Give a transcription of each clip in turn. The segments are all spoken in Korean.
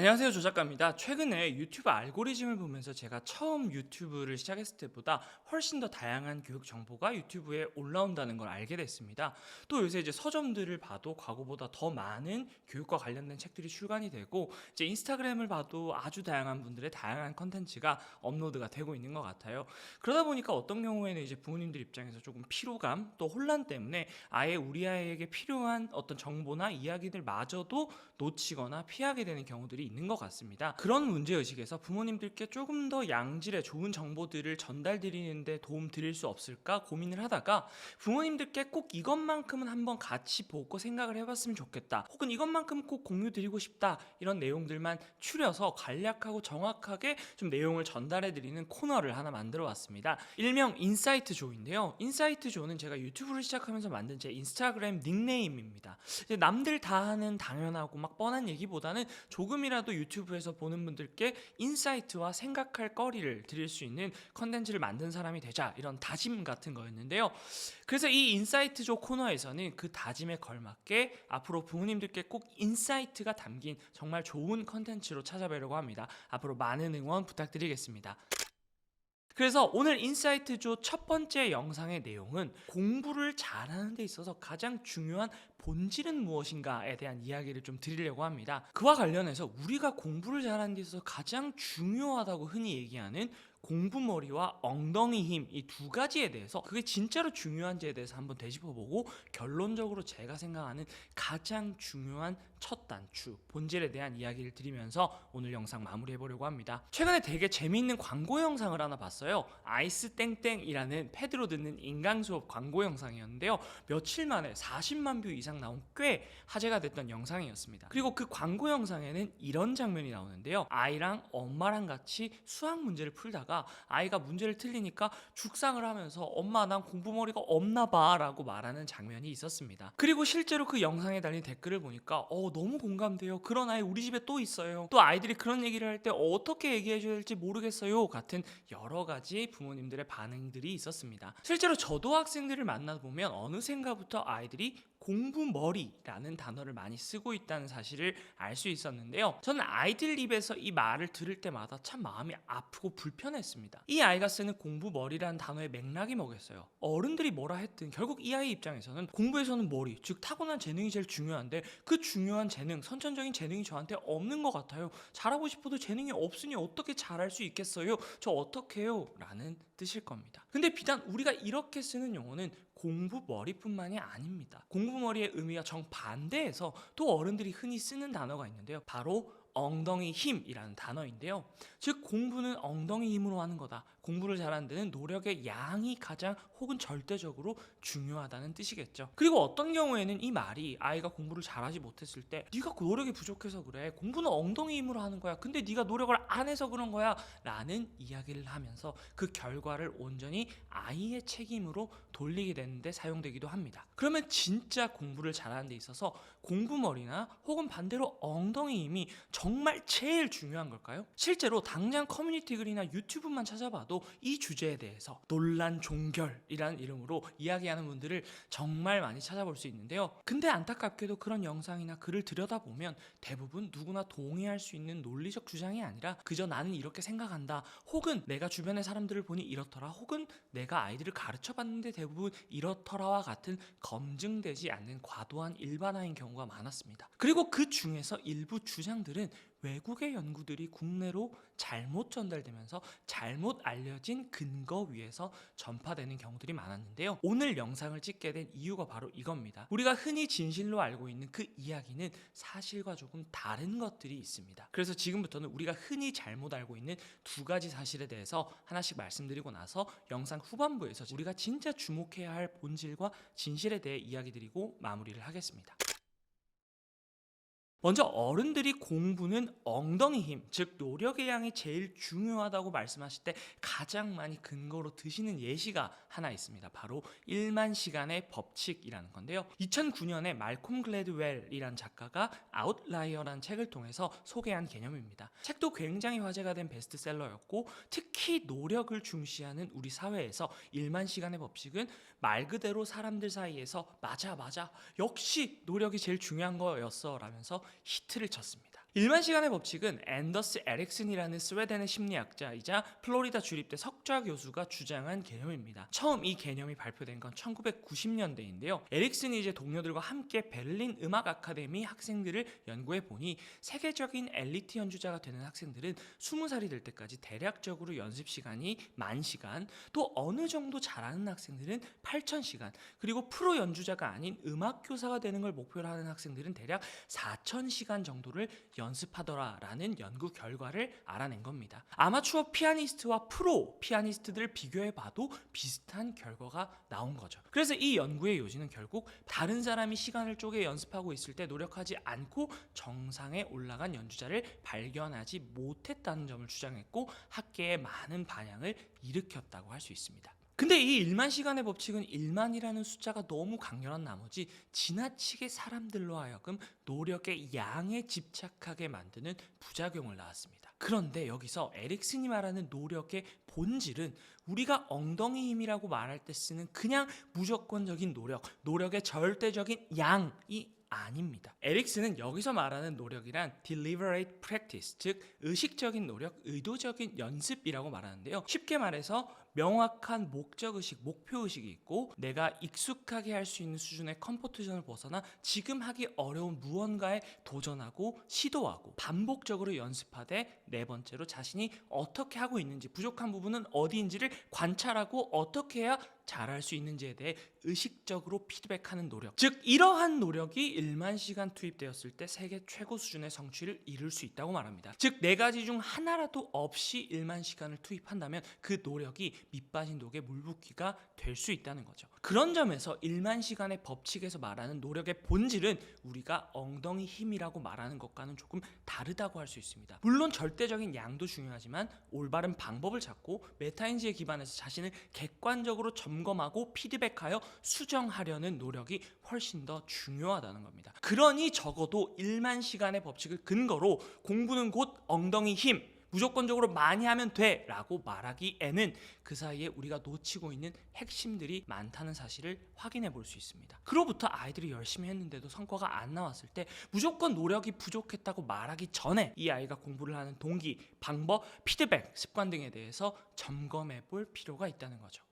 안녕하세요 조작가입니다. 최근에 유튜브 알고리즘을 보면서 제가 처음 유튜브를 시작했을 때보다 훨씬 더 다양한 교육 정보가 유튜브에 올라온다는 걸 알게 됐습니다. 또 요새 이제 서점들을 봐도 과거보다 더 많은 교육과 관련된 책들이 출간이 되고 이제 인스타그램을 봐도 아주 다양한 분들의 다양한 컨텐츠가 업로드가 되고 있는 것 같아요. 그러다 보니까 어떤 경우에는 이제 부모님들 입장에서 조금 피로감 또 혼란 때문에 아예 우리 아이에게 필요한 어떤 정보나 이야기들 마저도 놓치거나 피하게 되는 경우들이 있는 것 같습니다. 그런 문제 의식에서 부모님들께 조금 더 양질의 좋은 정보들을 전달드리는데 도움 드릴 수 없을까 고민을 하다가 부모님들께 꼭 이것만큼은 한번 같이 보고 생각을 해봤으면 좋겠다. 혹은 이것만큼 꼭 공유 드리고 싶다. 이런 내용들만 추려서 간략하고 정확하게 좀 내용을 전달해 드리는 코너를 하나 만들어 왔습니다. 일명 인사이트 조인데요. 인사이트 조는 제가 유튜브를 시작하면서 만든 제 인스타그램 닉네임입니다. 이제 남들 다 하는 당연하고 막 뻔한 얘기보다는 조금이라도 유튜브에서 보는 분들께 인사이트와 생각할 거리를 드릴 수 있는 컨텐츠를 만든 사람이 되자 이런 다짐 같은 거였는데요. 그래서 이 인사이트 조 코너에서는 그 다짐에 걸맞게 앞으로 부모님들께 꼭 인사이트가 담긴 정말 좋은 컨텐츠로 찾아뵈려고 합니다. 앞으로 많은 응원 부탁드리겠습니다. 그래서 오늘 인사이트조 첫 번째 영상의 내용은 공부를 잘하는 데 있어서 가장 중요한 본질은 무엇인가에 대한 이야기를 좀 드리려고 합니다. 그와 관련해서 우리가 공부를 잘하는 데 있어서 가장 중요하다고 흔히 얘기하는 공부머리와 엉덩이 힘 이 두 가지에 대해서 그게 진짜로 중요한지에 대해서 한번 되짚어보고 결론적으로 제가 생각하는 가장 중요한 첫 단추 본질에 대한 이야기를 드리면서 오늘 영상 마무리해 보려고 합니다. 최근에 되게 재미있는 광고 영상을 하나 봤어요. 아이스 땡땡이라는 패드로 듣는 인강 수업 광고 영상이었는데요. 며칠 만에 40만 뷰 이상 나온 꽤 화제가 됐던 영상이었습니다. 그리고 그 광고 영상에는 이런 장면이 나오는데요. 아이랑 엄마랑 같이 수학 문제를 풀다가 아이가 문제를 틀리니까 죽상을 하면서 엄마 난 공부머리가 없나 봐 라고 말하는 장면이 있었습니다. 그리고 실제로 그 영상에 달린 댓글을 보니까 어 너무 공감돼요. 그런 아이 우리 집에 또 있어요. 또 아이들이 그런 얘기를 할 때 어떻게 얘기해 줘야 될지 모르겠어요. 같은 여러 가지 부모님들의 반응들이 있었습니다. 실제로 저도 학생들을 만나 보면 어느샌가부터 아이들이 공부머리라는 단어를 많이 쓰고 있다는 사실을 알 수 있었는데요. 저는 아이들 입에서 이 말을 들을 때마다 참 마음이 아프고 불편했습니다. 이 아이가 쓰는 공부머리라는 단어의 맥락이 뭐겠어요? 어른들이 뭐라 했든 결국 이 아이 입장에서는 공부에서는 머리, 즉 타고난 재능이 제일 중요한데 그 중요한 재능, 선천적인 재능이 저한테 없는 것 같아요. 잘하고 싶어도 재능이 없으니 어떻게 잘할 수 있겠어요? 저 어떡해요? 라는 뜻일 겁니다. 근데 비단 우리가 이렇게 쓰는 용어는 공부머리뿐만이 아닙니다. 공부머리의 의미와 정반대에서 또 어른들이 흔히 쓰는 단어가 있는데요. 바로 엉덩이 힘이라는 단어인데요. 즉 공부는 엉덩이 힘으로 하는 거다. 공부를 잘하는 데는 노력의 양이 가장 혹은 절대적으로 중요하다는 뜻이겠죠. 그리고 어떤 경우에는 이 말이 아이가 공부를 잘하지 못했을 때 네가 그 노력이 부족해서 그래. 공부는 엉덩이 힘으로 하는 거야. 근데 네가 노력을 안 해서 그런 거야. 라는 이야기를 하면서 그 결과를 온전히 아이의 책임으로 돌리게 되는데 사용되기도 합니다. 그러면 진짜 공부를 잘하는 데 있어서 공부머리나 혹은 반대로 엉덩이 힘이 정말 제일 중요한 걸까요? 실제로 당장 커뮤니티 글이나 유튜브만 찾아봐도 이 주제에 대해서 논란 종결이라는 이름으로 이야기하는 분들을 정말 많이 찾아볼 수 있는데요. 근데 안타깝게도 그런 영상이나 글을 들여다보면 대부분 누구나 동의할 수 있는 논리적 주장이 아니라 그저 나는 이렇게 생각한다. 혹은 내가 주변의 사람들을 보니 이렇더라. 혹은 내가 아이들을 가르쳐 봤는데 대부분 이렇더라와 같은 검증되지 않는 과도한 일반화인 경우가 많았습니다. 그리고 그 중에서 일부 주장들은 외국의 연구들이 국내로 잘못 전달되면서 잘못 알려진 근거 위에서 전파되는 경우들이 많았는데요. 오늘 영상을 찍게 된 이유가 바로 이겁니다. 우리가 흔히 진실로 알고 있는 그 이야기는 사실과 조금 다른 것들이 있습니다. 그래서 지금부터는 우리가 흔히 잘못 알고 있는 두 가지 사실에 대해서 하나씩 말씀드리고 나서 영상 후반부에서 우리가 진짜 주목해야 할 본질과 진실에 대해 이야기 드리고 마무리를 하겠습니다. 먼저 어른들이 공부는 엉덩이 힘, 즉 노력의 양이 제일 중요하다고 말씀하실 때 가장 많이 근거로 드시는 예시가 하나 있습니다. 바로 1만 시간의 법칙이라는 건데요. 2009년에 말콤 글래드웰이라는 작가가 아웃라이어라는 책을 통해서 소개한 개념입니다. 책도 굉장히 화제가 된 베스트셀러였고 특히 노력을 중시하는 우리 사회에서 1만 시간의 법칙은 말 그대로 사람들 사이에서 맞아 맞아 역시 노력이 제일 중요한 거였어 라면서 히트를 쳤습니다. 일만 시간의 법칙은 앤더스 에릭슨이라는 스웨덴의 심리학자이자 플로리다 주립대 석좌 교수가 주장한 개념입니다. 처음 이 개념이 발표된 건 1990년대인데요. 에릭슨이 이제 동료들과 함께 베를린 음악 아카데미 학생들을 연구해 보니 세계적인 엘리트 연주자가 되는 학생들은 20살이 될 때까지 대략적으로 연습 시간이 만 시간, 또 어느 정도 잘하는 학생들은 8천 시간, 그리고 프로 연주자가 아닌 음악 교사가 되는 걸 목표로 하는 학생들은 대략 4천 시간 정도를 연습하더라라는 연구 결과를 알아낸 겁니다. 아마추어 피아니스트와 프로 피아니스트들을 비교해 봐도 비슷한 결과가 나온 거죠. 그래서 이 연구의 요지는 결국 다른 사람이 시간을 쪼개 연습하고 있을 때 노력하지 않고 정상에 올라간 연주자를 발견하지 못했다는 점을 주장했고 학계에 많은 반향을 일으켰다고 할 수 있습니다. 근데 이 1만 시간의 법칙은 1만이라는 숫자가 너무 강렬한 나머지 지나치게 사람들로 하여금 노력의 양에 집착하게 만드는 부작용을 낳았습니다. 그런데 여기서 에릭슨이 말하는 노력의 본질은 우리가 엉덩이 힘이라고 말할 때 쓰는 그냥 무조건적인 노력, 노력의 절대적인 양이 아닙니다. 에릭슨은 여기서 말하는 노력이란 deliberate practice, 즉 의식적인 노력, 의도적인 연습이라고 말하는데요. 쉽게 말해서 명확한 목적 의식, 목표 의식이 있고 내가 익숙하게 할 수 있는 수준의 컴포트 존을 벗어나 지금 하기 어려운 무언가에 도전하고 시도하고 반복적으로 연습하되 네 번째로 자신이 어떻게 하고 있는지 부족한 부분은 어디인지를 관찰하고 어떻게 해야 잘할 수 있는지에 대해 의식적으로 피드백하는 노력. 즉 이러한 노력이 1만 시간 투입되었을 때 세계 최고 수준의 성취를 이룰 수 있다고 말합니다. 즉 네 가지 중 하나라도 없이 1만 시간을 투입한다면 그 노력이 밑빠진 독에 물붓기가 될 수 있다는 거죠. 그런 점에서 1만 시간의 법칙에서 말하는 노력의 본질은 우리가 엉덩이 힘이라고 말하는 것과는 조금 다르다고 할 수 있습니다. 물론 절대적인 양도 중요하지만 올바른 방법을 찾고 메타인지에 기반해서 자신을 객관적으로 점 검하고 피드백하여 수정하려는 노력이 훨씬 더 중요하다는 겁니다. 그러니 적어도 1만 시간의 법칙을 근거로 공부는 곧 엉덩이 힘 무조건적으로 많이 하면 돼 라고 말하기에는 그 사이에 우리가 놓치고 있는 핵심들이 많다는 사실을 확인해 볼 수 있습니다. 그로부터 아이들이 열심히 했는데도 성과가 안 나왔을 때 무조건 노력이 부족했다고 말하기 전에 이 아이가 공부를 하는 동기, 방법, 피드백, 습관 등에 대해서 점검해 볼 필요가 있다는 거죠.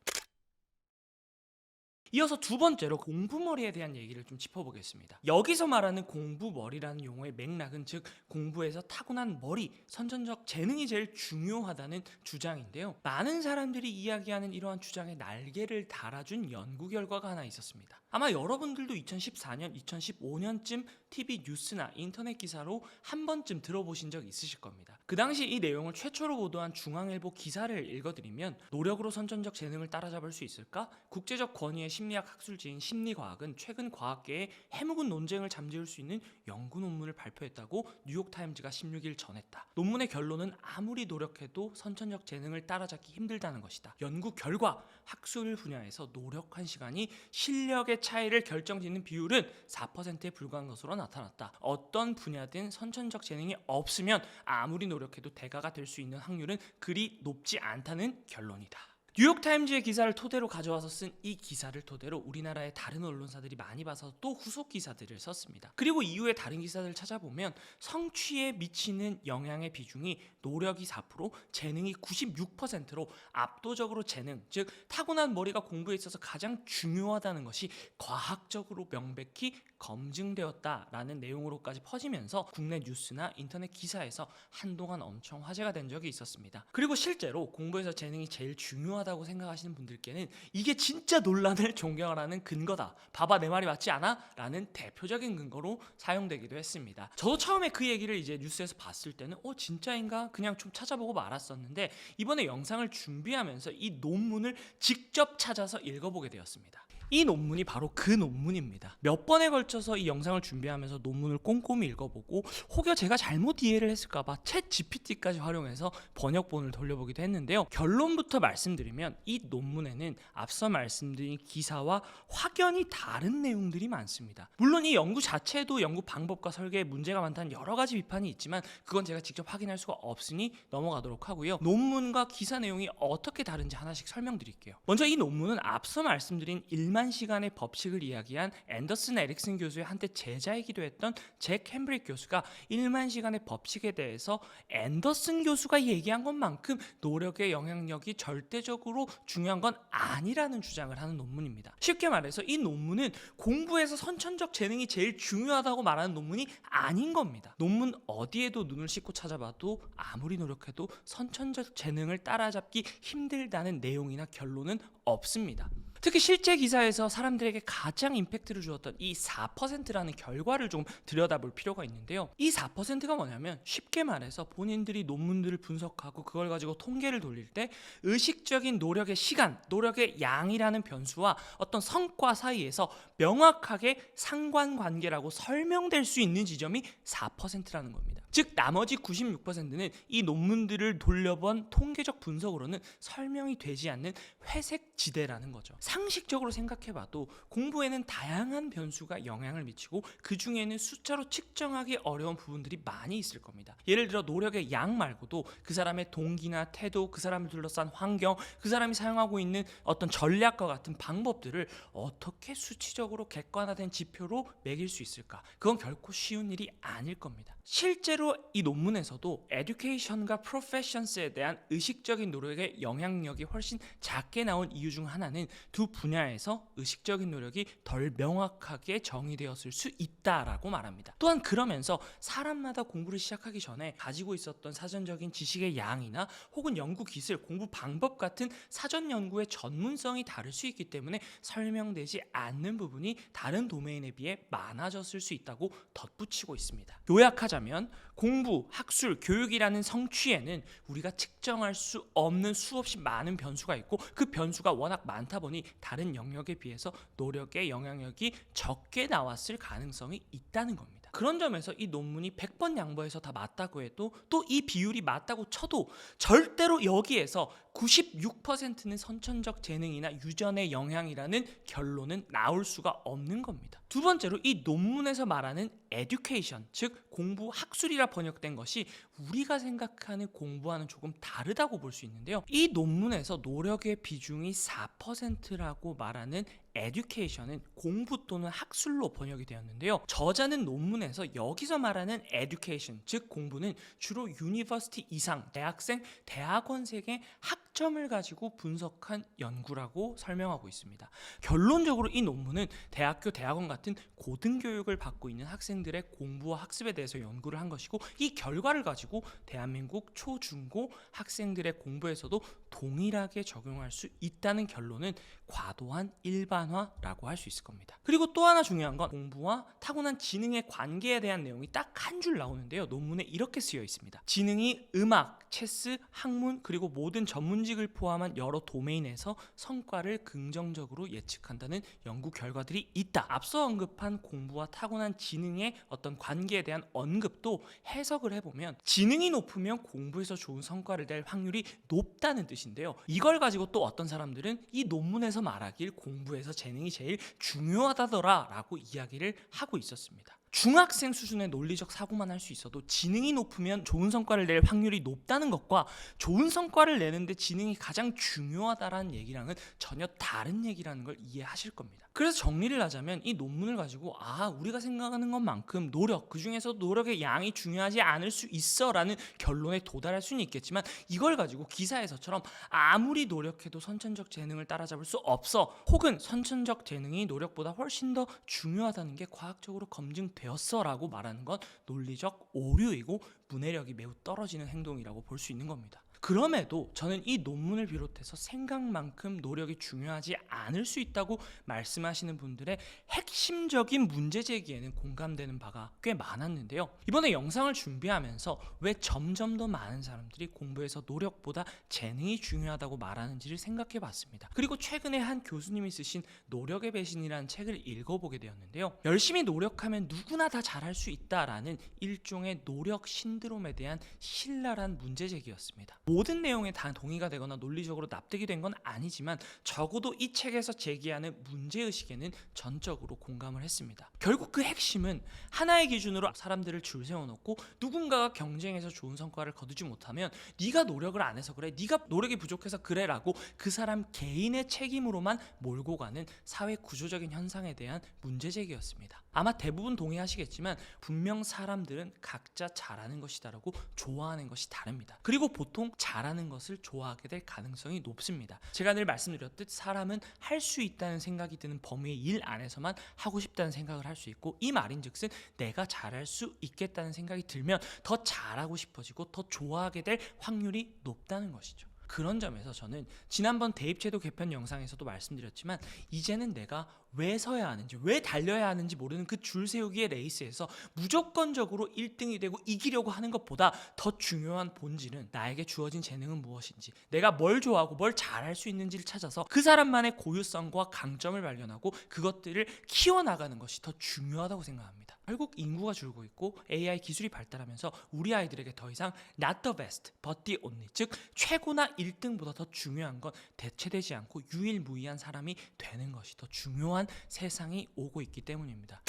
이어서 두 번째로 공부머리에 대한 얘기를 좀 짚어보겠습니다. 여기서 말하는 공부머리라는 용어의 맥락은 즉 공부에서 타고난 머리, 선천적 재능이 제일 중요하다는 주장인데요. 많은 사람들이 이야기하는 이러한 주장에 날개를 달아준 연구 결과가 하나 있었습니다. 아마 여러분들도 2014년, 2015년쯤 TV 뉴스나 인터넷 기사로 한 번쯤 들어보신 적 있으실 겁니다. 그 당시 이 내용을 최초로 보도한 중앙일보 기사를 읽어드리면 노력으로 선천적 재능을 따라잡을 수 있을까? 국제적 권위의 심리학 학술지인 심리과학은 최근 과학계에 해묵은 논쟁을 잠재울 수 있는 연구 논문을 발표했다고 뉴욕타임즈가 16일 전했다. 논문의 결론은 아무리 노력해도 선천적 재능을 따라잡기 힘들다는 것이다. 연구 결과 학술 분야에서 노력한 시간이 실력의 차이를 결정짓는 비율은 4%에 불과한 것으로 나 타났다. 어떤 분야든 선천적 재능이 없으면 아무리 노력해도 대가가 될 수 있는 확률은 그리 높지 않다는 결론이다. 뉴욕타임즈의 기사를 토대로 가져와서 쓴 이 기사를 토대로 우리나라의 다른 언론사들이 많이 봐서 또 후속 기사들을 썼습니다. 그리고 이후에 다른 기사들을 찾아보면 성취에 미치는 영향의 비중이 노력이 4%, 재능이 96%로 압도적으로 재능, 즉 타고난 머리가 공부에 있어서 가장 중요하다는 것이 과학적으로 명백히 검증되었다라는 내용으로까지 퍼지면서 국내 뉴스나 인터넷 기사에서 한동안 엄청 화제가 된 적이 있었습니다. 그리고 실제로 공부에서 재능이 제일 중요하다고 생각하시는 분들께는 이게 진짜 논란을 종결하는 근거다. 봐봐 내 말이 맞지 않아? 라는 대표적인 근거로 사용되기도 했습니다. 저도 처음에 그 얘기를 이제 뉴스에서 봤을 때는 어 진짜인가? 그냥 좀 찾아보고 말았었는데 이번에 영상을 준비하면서 이 논문을 직접 찾아서 읽어보게 되었습니다. 이 논문이 바로 그 논문입니다. 몇 번에 걸쳐서 이 영상을 준비하면서 논문을 꼼꼼히 읽어보고 혹여 제가 잘못 이해를 했을까봐 챗 GPT까지 활용해서 번역본을 돌려보기도 했는데요. 결론부터 말씀드리면 이 논문에는 앞서 말씀드린 기사와 확연히 다른 내용들이 많습니다. 물론 이 연구 자체도 연구 방법과 설계에 문제가 많다는 여러 가지 비판이 있지만 그건 제가 직접 확인할 수가 없으니 넘어가도록 하고요. 논문과 기사 내용이 어떻게 다른지 하나씩 설명드릴게요. 먼저 이 논문은 앞서 말씀드린 1만 1만 시간의 법칙을 이야기한 앤더슨 에릭슨 교수의 한때 제자이기도 했던 잭 캠브릭 교수가 1만 시간의 법칙에 대해서 앤더슨 교수가 얘기한 것만큼 노력의 영향력이 절대적으로 중요한 건 아니라는 주장을 하는 논문입니다. 쉽게 말해서 이 논문은 공부에서 선천적 재능이 제일 중요하다고 말하는 논문이 아닌 겁니다. 논문 어디에도 눈을 씻고 찾아봐도 아무리 노력해도 선천적 재능을 따라잡기 힘들다는 내용이나 결론은 없습니다. 특히 실제 기사에서 사람들에게 가장 임팩트를 주었던 이 4%라는 결과를 좀 들여다볼 필요가 있는데요. 이 4%가 뭐냐면 쉽게 말해서 본인들이 논문들을 분석하고 그걸 가지고 통계를 돌릴 때 의식적인 노력의 시간, 노력의 양이라는 변수와 어떤 성과 사이에서 명확하게 상관관계라고 설명될 수 있는 지점이 4%라는 겁니다. 즉 나머지 96%는 이 논문들을 돌려본 통계적 분석으로는 설명이 되지 않는 회색 지대라는 거죠. 상식적으로 생각해봐도 공부에는 다양한 변수가 영향을 미치고 그 중에는 숫자로 측정하기 어려운 부분들이 많이 있을 겁니다. 예를 들어 노력의 양 말고도 그 사람의 동기나 태도, 그 사람을 둘러싼 환경, 그 사람이 사용하고 있는 어떤 전략과 같은 방법들을 어떻게 수치적으로 객관화된 지표로 매길 수 있을까? 그건 결코 쉬운 일이 아닐 겁니다. 실제로 이 논문에서도 에듀케이션과 프로페션스에 대한 의식적인 노력의 영향력이 훨씬 작게 나온 이유 중 하나는 두 분야에서 의식적인 노력이 덜 명확하게 정의되었을 수 있다라고 말합니다. 또한 그러면서 사람마다 공부를 시작하기 전에 가지고 있었던 사전적인 지식의 양이나 혹은 연구 기술, 공부 방법 같은 사전 연구의 전문성이 다를 수 있기 때문에 설명되지 않는 부분이 다른 도메인에 비해 많아졌을 수 있다고 덧붙이고 있습니다. 요약하자 면 공부, 학술, 교육이라는 성취에는 우리가 측정할 수 없는 수없이 많은 변수가 있고 그 변수가 워낙 많다 보니 다른 영역에 비해서 노력의 영향력이 적게 나왔을 가능성이 있다는 겁니다. 그런 점에서 이 논문이 100번 양보해서 다 맞다고 해도 또 이 비율이 맞다고 쳐도 절대로 여기에서 96%는 선천적 재능이나 유전의 영향이라는 결론은 나올 수가 없는 겁니다. 두 번째로 이 논문에서 말하는 education, 즉 공부 학술이라 번역된 것이 우리가 생각하는 공부와는 조금 다르다고 볼 수 있는데요. 이 논문에서 노력의 비중이 4%라고 말하는 education은 공부 또는 학술로 번역이 되었는데요. 저자는 논문에서 여기서 말하는 education, 즉 공부는 주로 유니버시티 이상 대학생, 대학원생의 학점을 가지고 분석한 연구라고 설명하고 있습니다. 결론적으로 이 논문은 대학교, 대학원 같은 고등교육을 받고 있는 학생들의 공부와 학습에 대해서 연구를 한 것이고 이 결과를 가지고 대한민국 초, 중 고 학생들의 공부에서도 동일하게 적용할 수 있다는 결론은 과도한 일반 화라고 할 수 있을 겁니다. 그리고 또 하나 중요한 건 공부와 타고난 지능의 관계에 대한 내용이 딱 한 줄 나오는데요. 논문에 이렇게 쓰여 있습니다. 지능이 음악, 체스, 학문 그리고 모든 전문직을 포함한 여러 도메인에서 성과를 긍정적으로 예측한다는 연구 결과들이 있다. 앞서 언급한 공부와 타고난 지능의 어떤 관계에 대한 언급도 해석을 해보면 지능이 높으면 공부에서 좋은 성과를 낼 확률이 높다는 뜻인데요. 이걸 가지고 또 어떤 사람들은 이 논문에서 말하길 공부에서 재능이 제일 중요하다더라 라고 이야기를 하고 있었습니다. 중학생 수준의 논리적 사고만 할 수 있어도 지능이 높으면 좋은 성과를 낼 확률이 높다는 것과 좋은 성과를 내는데 지능이 가장 중요하다라는 얘기랑은 전혀 다른 얘기라는 걸 이해하실 겁니다. 그래서 정리를 하자면 이 논문을 가지고 아 우리가 생각하는 것만큼 노력 그 중에서 노력의 양이 중요하지 않을 수 있어라는 결론에 도달할 수는 있겠지만 이걸 가지고 기사에서처럼 아무리 노력해도 선천적 재능을 따라잡을 수 없어 혹은 선천적 재능이 노력보다 훨씬 더 중요하다는 게 과학적으로 검증 되었어 라고 말하는 건 논리적 오류이고 문해력이 매우 떨어지는 행동이라고 볼 수 있는 겁니다. 그럼에도 저는 이 논문을 비롯해서 생각만큼 노력이 중요하지 않을 수 있다고 말씀하시는 분들의 핵심적인 문제 제기에는 공감되는 바가 꽤 많았는데요. 이번에 영상을 준비하면서 왜 점점 더 많은 사람들이 공부에서 노력보다 재능이 중요하다고 말하는지를 생각해 봤습니다. 그리고 최근에 한 교수님이 쓰신 노력의 배신이라는 책을 읽어보게 되었는데요. 열심히 노력하면 누구나 다 잘할 수 있다라는 일종의 노력 신드롬에 대한 신랄한 문제 제기였습니다. 모든 내용에 다 동의가 되거나 논리적으로 납득이 된 건 아니지만 적어도 이 책에서 제기하는 문제 의식에는 전적으로 공감을 했습니다. 결국 그 핵심은 하나의 기준으로 사람들을 줄 세워놓고 누군가가 경쟁에서 좋은 성과를 거두지 못하면 네가 노력을 안 해서 그래, 네가 노력이 부족해서 그래 라고 그 사람 개인의 책임으로만 몰고 가는 사회 구조적인 현상에 대한 문제 제기였습니다. 아마 대부분 동의하시겠지만 분명 사람들은 각자 잘하는 것이 다르고 좋아하는 것이 다릅니다. 그리고 보통 잘하는 것을 좋아하게 될 가능성이 높습니다. 제가 늘 말씀드렸듯 사람은 할 수 있다는 생각이 드는 범위의 일 안에서만 하고 싶다는 생각을 할 수 있고 이 말인즉슨 내가 잘할 수 있겠다는 생각이 들면 더 잘하고 싶어지고 더 좋아하게 될 확률이 높다는 것이죠. 그런 점에서 저는 지난번 대입제도 개편 영상에서도 말씀드렸지만 이제는 내가 왜 서야 하는지 왜 달려야 하는지 모르는 그 줄 세우기의 레이스에서 무조건적으로 1등이 되고 이기려고 하는 것보다 더 중요한 본질은 나에게 주어진 재능은 무엇인지 내가 뭘 좋아하고 뭘 잘할 수 있는지를 찾아서 그 사람만의 고유성과 강점을 발견하고 그것들을 키워나가는 것이 더 중요하다고 생각합니다. 결국 인구가 줄고 있고 AI 기술이 발달하면서 우리 아이들에게 더 이상 not the best, but the only 즉 최고나 1등보다 더 중요한 건 대체되지 않고 유일무이한 사람이 되는 것이 더 중요한 세상이 오고 있기 때문입니다.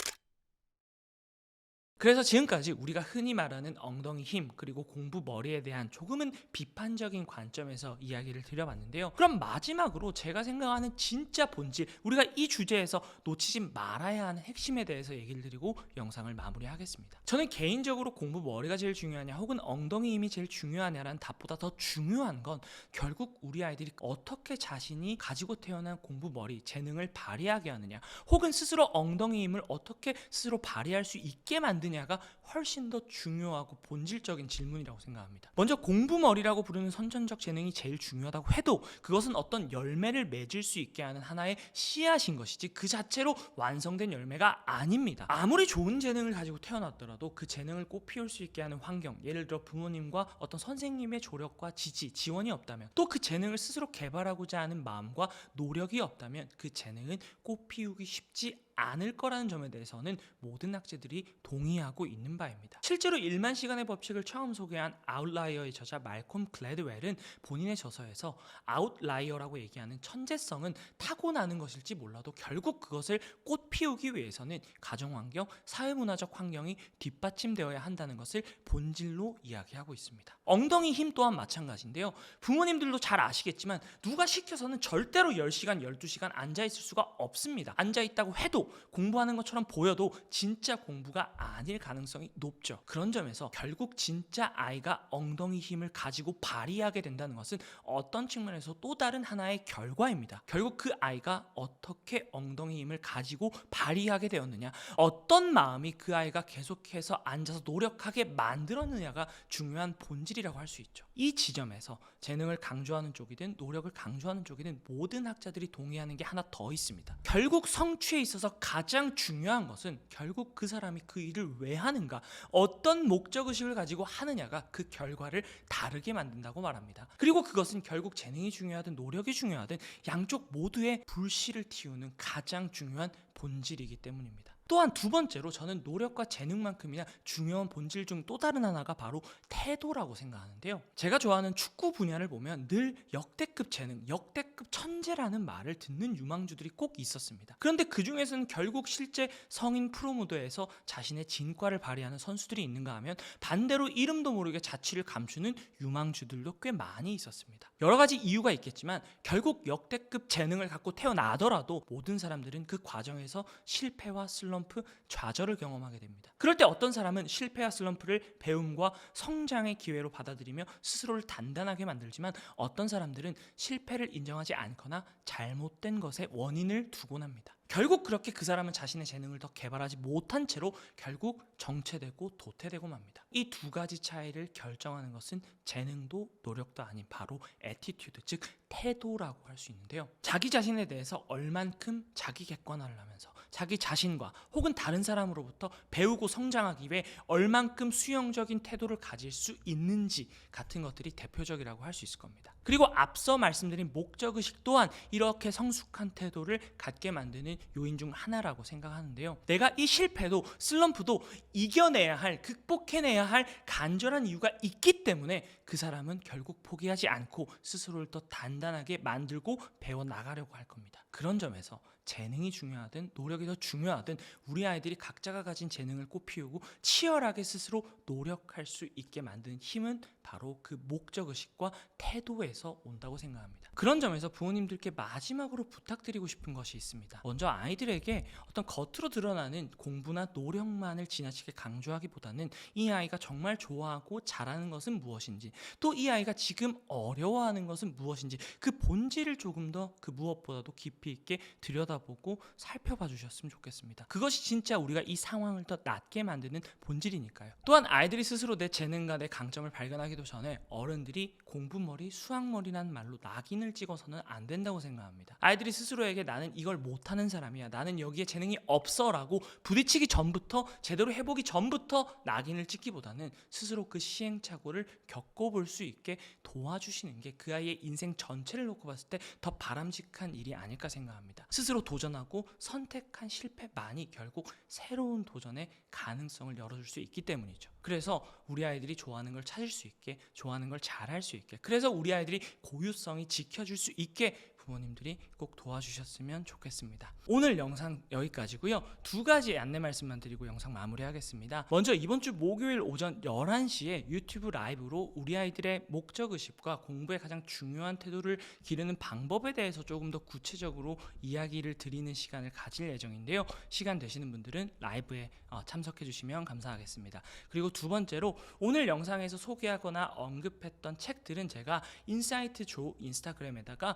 그래서 지금까지 우리가 흔히 말하는 엉덩이 힘 그리고 공부 머리에 대한 조금은 비판적인 관점에서 이야기를 드려봤는데요. 그럼 마지막으로 제가 생각하는 진짜 본질 우리가 이 주제에서 놓치지 말아야 하는 핵심에 대해서 얘기를 드리고 영상을 마무리하겠습니다. 저는 개인적으로 공부 머리가 제일 중요하냐 혹은 엉덩이 힘이 제일 중요하냐라는 답보다 더 중요한 건 결국 우리 아이들이 어떻게 자신이 가지고 태어난 공부 머리 재능을 발휘하게 하느냐 혹은 스스로 엉덩이 힘을 어떻게 스스로 발휘할 수 있게 만드 냐가 훨씬 더 중요하고 본질적인 질문이라고 생각합니다. 먼저 공부머리라고 부르는 선천적 재능이 제일 중요하다고 해도 그것은 어떤 열매를 맺을 수 있게 하는 하나의 씨앗인 것이지 그 자체로 완성된 열매가 아닙니다. 아무리 좋은 재능을 가지고 태어났더라도 그 재능을 꽃 피울 수 있게 하는 환경, 예를 들어 부모님과 어떤 선생님의 조력과 지지, 지원이 없다면 또 그 재능을 스스로 개발하고자 하는 마음과 노력이 없다면 그 재능은 꽃 피우기 쉽지 않을 거라는 점에 대해서는 모든 학자들이 동의하고 있는 바입니다. 실제로 1만 시간의 법칙을 처음 소개한 아웃라이어의 저자 말콤 글래드웰은 본인의 저서에서 아웃라이어라고 얘기하는 천재성은 타고나는 것일지 몰라도 결국 그것을 꽃 피우기 위해서는 가정 환경, 사회 문화적 환경이 뒷받침되어야 한다는 것을 본질로 이야기하고 있습니다. 엉덩이 힘 또한 마찬가지인데요. 부모님들도 잘 아시겠지만 누가 시켜서는 절대로 10시간, 12시간 앉아 있을 수가 없습니다. 앉아 있다고 해도 공부하는 것처럼 보여도 진짜 공부가 아닐 가능성이 높죠. 그런 점에서 결국 진짜 아이가 엉덩이 힘을 가지고 발휘하게 된다는 것은 어떤 측면에서 또 다른 하나의 결과입니다. 결국 그 아이가 어떻게 엉덩이 힘을 가지고 발휘하게 되었느냐, 어떤 마음이 그 아이가 계속해서 앉아서 노력하게 만들었느냐가 중요한 본질이라고 할 수 있죠. 이 지점에서 재능을 강조하는 쪽이든 노력을 강조하는 쪽이든 모든 학자들이 동의하는 게 하나 더 있습니다. 결국 성취에 있어서 가장 중요한 것은 결국 그 사람이 그 일을 왜 하는가, 어떤 목적 의식을 가지고 하느냐가 그 결과를 다르게 만든다고 말합니다. 그리고 그것은 결국 재능이 중요하든 노력이 중요하든 양쪽 모두의 불씨를 틔우는 가장 중요한 본질이기 때문입니다. 또한 두 번째로 저는 노력과 재능만큼이나 중요한 본질 중 또 다른 하나가 바로 태도라고 생각하는데요. 제가 좋아하는 축구 분야를 보면 늘 역대급 재능, 역대급 천재라는 말을 듣는 유망주들이 꼭 있었습니다. 그런데 그 중에서는 결국 실제 성인 프로 무대에서 자신의 진과를 발휘하는 선수들이 있는가 하면 반대로 이름도 모르게 자취를 감추는 유망주들도 꽤 많이 있었습니다. 여러 가지 이유가 있겠지만 결국 역대급 재능을 갖고 태어나더라도 모든 사람들은 그 과정에서 실패와 슬럼 프, 좌절을 경험하게 됩니다. 그럴 때 어떤 사람은 실패와 슬럼프를 배움과 성장의 기회로 받아들이며 스스로를 단단하게 만들지만 어떤 사람들은 실패를 인정하지 않거나 잘못된 것에 원인을 두곤 합니다. 결국 그렇게 그 사람은 자신의 재능을 더 개발하지 못한 채로 결국 정체되고 도태되고 맙니다. 이 두 가지 차이를 결정하는 것은 재능도 노력도 아닌 바로 에티튜드 즉 태도라고 할 수 있는데요. 자기 자신에 대해서 얼만큼 자기 객관화를 하면서 자기 자신과 혹은 다른 사람으로부터 배우고 성장하기 위해 얼만큼 수용적인 태도를 가질 수 있는지 같은 것들이 대표적이라고 할 수 있을 겁니다. 그리고 앞서 말씀드린 목적의식 또한 이렇게 성숙한 태도를 갖게 만드는 요인 중 하나라고 생각하는데요. 내가 이 실패도 슬럼프도 이겨내야 할, 극복해내야 할 간절한 이유가 있기 때문에 그 사람은 결국 포기하지 않고 스스로를 더 단단하게 만들고 배워 나가려고 할 겁니다. 그런 점에서 재능이 중요하든 노력이 더 중요하든 우리 아이들이 각자가 가진 재능을 꽃피우고 치열하게 스스로 노력할 수 있게 만드는 힘은 바로 그 목적 의식과 태도에서 온다고 생각합니다. 그런 점에서 부모님들께 마지막으로 부탁드리고 싶은 것이 있습니다. 먼저 아이들에게 어떤 겉으로 드러나는 공부나 노력만을 지나치게 강조하기보다는 이 아이가 정말 좋아하고 잘하는 것은 무엇인지 또 이 아이가 지금 어려워하는 것은 무엇인지 그 본질을 조금 더 그 무엇보다도 깊이 있게 들여다보고 살펴봐 주셨으면 좋겠습니다. 그것이 진짜 우리가 이 상황을 더 낫게 만드는 본질이니까요. 또한 아이들이 스스로 내 재능과 내 강점을 발견하 기도 전에 어른들이 공부머리, 수학머리라는 말로 낙인을 찍어서는 안 된다고 생각합니다. 아이들이 스스로에게 나는 이걸 못하는 사람이야. 나는 여기에 재능이 없어라고 부딪히기 전부터 제대로 해보기 전부터 낙인을 찍기보다는 스스로 그 시행착오를 겪어볼 수 있게 도와주시는 게 그 아이의 인생 전체를 놓고 봤을 때 더 바람직한 일이 아닐까 생각합니다. 스스로 도전하고 선택한 실패만이 결국 새로운 도전의 가능성을 열어줄 수 있기 때문이죠. 그래서 우리 아이들이 좋아하는 걸 찾을 수 있게, 좋아하는 걸 잘할 수 있게, 그래서 우리 아이들이 고유성이 지켜질 수 있게 부모님들이 꼭 도와주셨으면 좋겠습니다. 오늘 영상 여기까지고요. 두 가지 안내 말씀만 드리고 영상 마무리하겠습니다. 먼저 이번 주 목요일 오전 11시에 유튜브 라이브로 우리 아이들의 목적 의식과 공부에 가장 중요한 태도를 기르는 방법에 대해서 조금 더 구체적으로 이야기를 드리는 시간을 가질 예정인데요. 시간 되시는 분들은 라이브에 어, 참석해 주시면 감사하겠습니다. 그리고 두 번째로 오늘 영상에서 소개하거나 언급했던 책들은 제가 인사이트 조 인스타그램에다가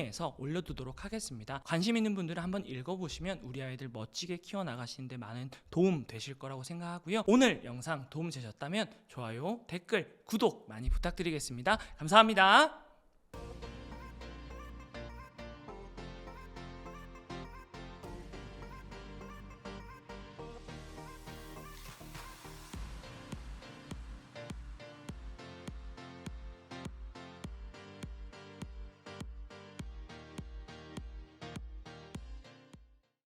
정리해서 올려두도록 하겠습니다. 관심 있는 분들은 한번 읽어보시면 우리 아이들 멋지게 키워나가시는데 많은 도움 되실 거라고 생각하고요. 오늘 영상 도움 되셨다면 좋아요, 댓글, 구독 많이 부탁드리겠습니다. 감사합니다.